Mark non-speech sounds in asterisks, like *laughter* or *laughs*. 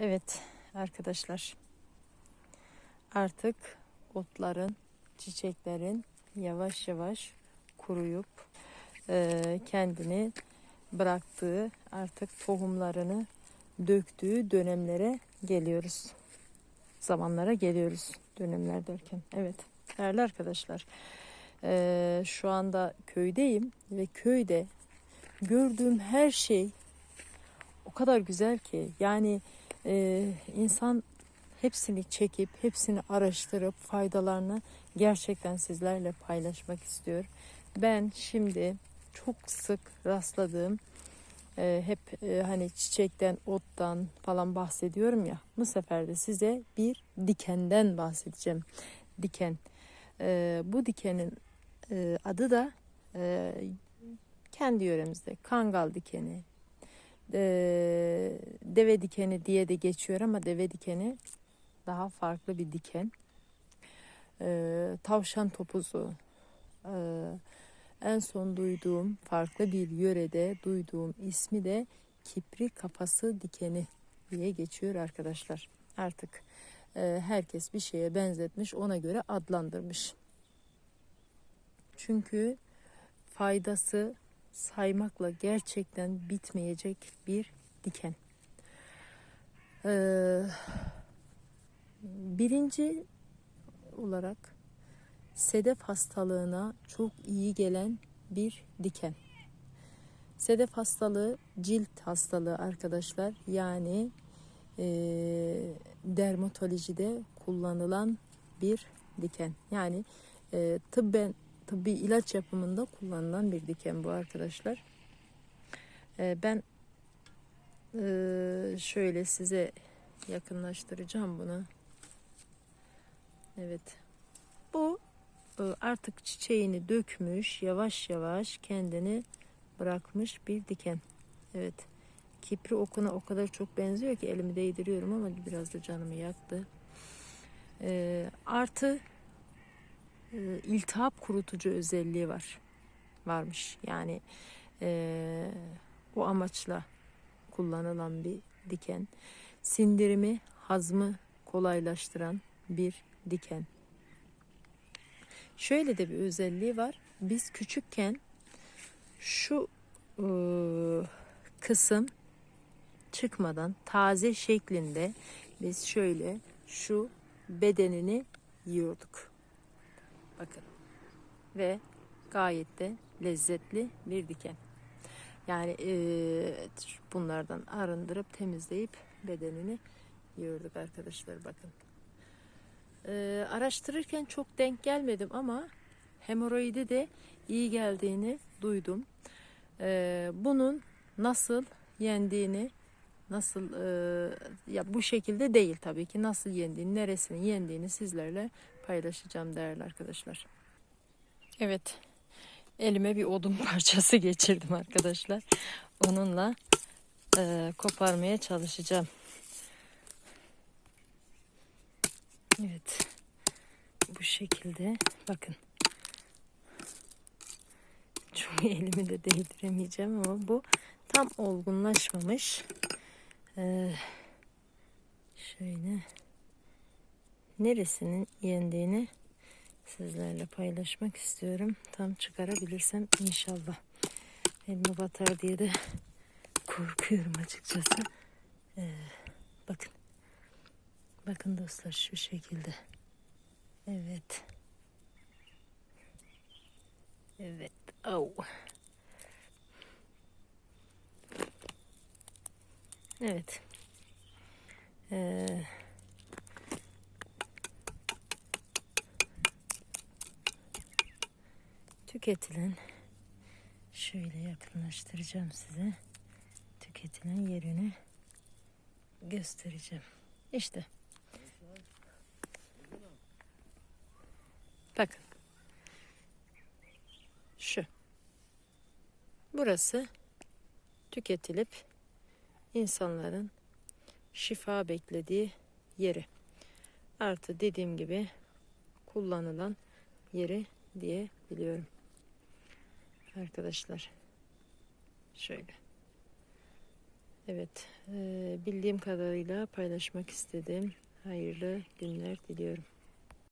Evet arkadaşlar. Artık otların, çiçeklerin yavaş yavaş kuruyup e, kendini bıraktığı artık tohumlarını döktüğü dönemlere geliyoruz. Zamanlara geliyoruz dönemler derken. Evet değerli arkadaşlar. e, şu anda köydeyim ve köyde gördüğüm her şey o kadar güzel ki yani e, insan hepsini çekip hepsini araştırıp faydalarını gerçekten sizlerle paylaşmak istiyor. Ben şimdi çok sık rastladığım e, hep e, hani çiçekten, ottan falan bahsediyorum ya. Bu sefer de size bir dikenden bahsedeceğim. Diken. E, bu dikenin e, adı da e, kendi yöremizde kangal dikeni, e, deve dikeni diye de geçiyor ama deve dikeni daha farklı bir diken. E, tavşan topuzu. E, en son duyduğum farklı bir yörede duyduğum ismi de kipri kafası dikeni diye geçiyor arkadaşlar. Artık e, herkes bir şeye benzetmiş ona göre adlandırmış. Çünkü faydası saymakla gerçekten bitmeyecek bir diken. Ee, birinci olarak sedef hastalığına çok iyi gelen bir diken. Sedef hastalığı cilt hastalığı arkadaşlar. Yani e, dermatolojide kullanılan bir diken. Yani e, tıbben tıbbi ilaç yapımında kullanılan bir diken bu arkadaşlar. E, ben e, şöyle size yakınlaştıracağım bunu. Evet. Bu e, artık çiçeğini dökmüş, yavaş yavaş kendini bırakmış bir diken. Evet. Kipri okuna o kadar çok benziyor ki elimi değdiriyorum ama biraz da canımı yaktı. E, artı e, iltihap kurutucu özelliği var. Varmış. Yani e, o amaçla kullanılan bir diken. Sindirimi, hazmı kolaylaştıran bir diken. Şöyle de bir özelliği var. Biz küçükken şu e, kısım çıkmadan taze şeklinde biz şöyle şu bedenini yiyorduk. Bakın. Ve gayet de lezzetli bir diken. Yani e, bunlardan arındırıp temizleyip bedenini yiyorduk arkadaşlar bakın. E, araştırırken çok denk gelmedim ama hemoroidi de iyi geldiğini duydum. E, bunun nasıl yendiğini nasıl e, ya bu şekilde değil tabii ki nasıl yendiğini neresini yendiğini sizlerle paylaşacağım değerli arkadaşlar. Evet elime bir odun *laughs* parçası geçirdim arkadaşlar. Onunla e, koparmaya çalışacağım. Evet. Bu şekilde bakın. Çok *laughs* elimi de değdiremeyeceğim ama bu tam olgunlaşmamış. Ee, şöyle neresinin yendiğini sizlerle paylaşmak istiyorum. Tam çıkarabilirsem inşallah. Elime batar diye de korkuyorum açıkçası. Ee, bakın. Bakın dostlar şu şekilde. Evet. Evet. Oh. Evet. Ee, tüketilen şöyle yakınlaştıracağım size. Tüketilen yerini göstereceğim. İşte. Bakın. Şu. Burası tüketilip insanların şifa beklediği yeri. Artı dediğim gibi kullanılan yeri diye biliyorum. Arkadaşlar şöyle. Evet, e, bildiğim kadarıyla paylaşmak istedim. Hayırlı günler diliyorum.